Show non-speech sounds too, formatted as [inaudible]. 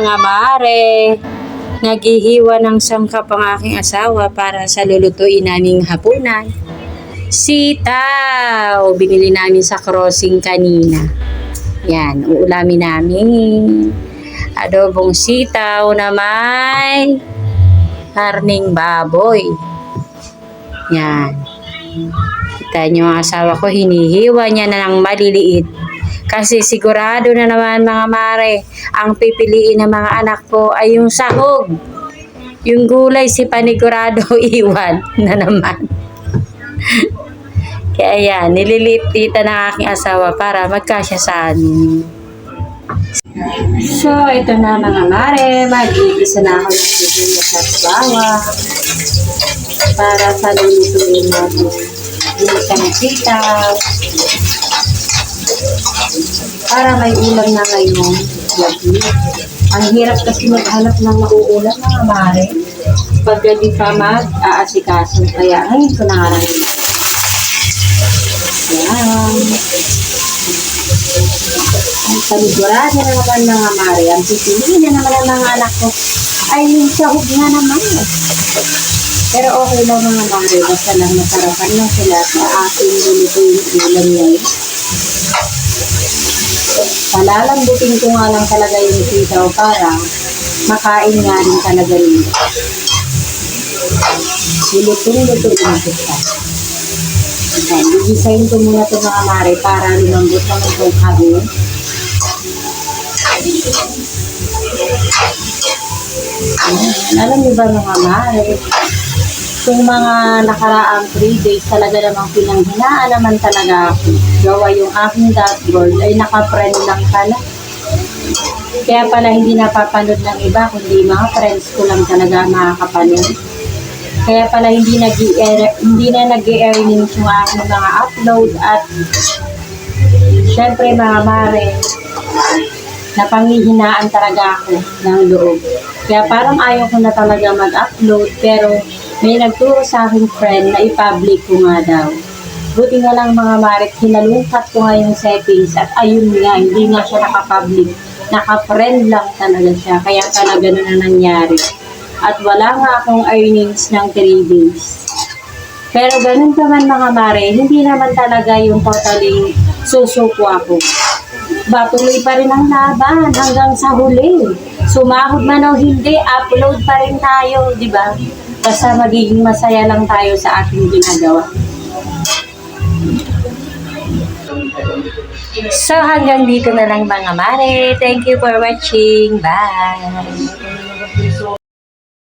Mga mare, naghihiwa ng sangkap ang aking asawa para sa lulutuin naming hapunan. Sitaw! Binili namin sa crossing kanina. Yan, uulamin namin. Adobong sitaw na may karning baboy. Yan. Kita niyo ang asawa ko, hinihiwa niya na ng maliliit. Kasi sigurado na naman mga mare, ang pipiliin ng mga anak ko ay yung sahog. Yung gulay si panigurado [laughs] iwan na naman. [laughs] Kaya yan, nililipita ng aking asawa para magkasya sa amin. So, ito na mga mare, mag-iisa na ako ng sibuyas at bawang para sa lulutuin natin. Ginisang sitaw. Para may ulam na ngayon. Ang hirap kasi maghanap ng mauulam mga mare. Pag gabi ka mag-aasikaso. Kaya ngayon ko na nga lang. Yan. Ang panigurado na naman mga mare. Ang pipiliin na naman ang mga anak ko ay yung sahog nga naman. Pero okay lang mga mare. Basta lang masarapan lang sila sa ating lulutuin ulam ngayon. Palalambutin ko nga lang talaga yung sitaw para makain nga rin talaga nila. Lulutong-lutuin ko siya. Ayan, gigisahin ko muna ito mga mare para lumambot naman itong. Ayan, alam niyo ba mga mare, kung mga nakaraang 3 days talaga namang pinanghinaan naman talaga. Gawa yung aking dashboard ay naka-friend lang pala. Kaya pala hindi napapanood ng iba, kundi mga friends ko lang talaga makakapanood. Kaya pala hindi nag hindi na nag-earnings yung aking mga upload at syempre mga mare, napanghihinaan talaga ako ng loob. Kaya parang ayaw ko na talaga mag-upload pero may nagturo sa aking friend na i-public ko nga daw. Buti nga lang mga marit, hinalungkat ko nga yung settings at ayun nga, hindi nga siya nakapublic. Naka-friend lang talaga siya. Kaya pala ganun na nangyari. At wala nga akong earnings ng 3 days. Pero ganun pa man mga mare, hindi naman talaga yung totally susuko ako. Ba, tuloy pa rin ang laban hanggang sa huli. Sumahod man o hindi, upload pa rin tayo, di ba? Basta magiging masaya lang tayo sa ating ginagawa. So hanggang dito na lang mga mare. Thank you for watching. Bye!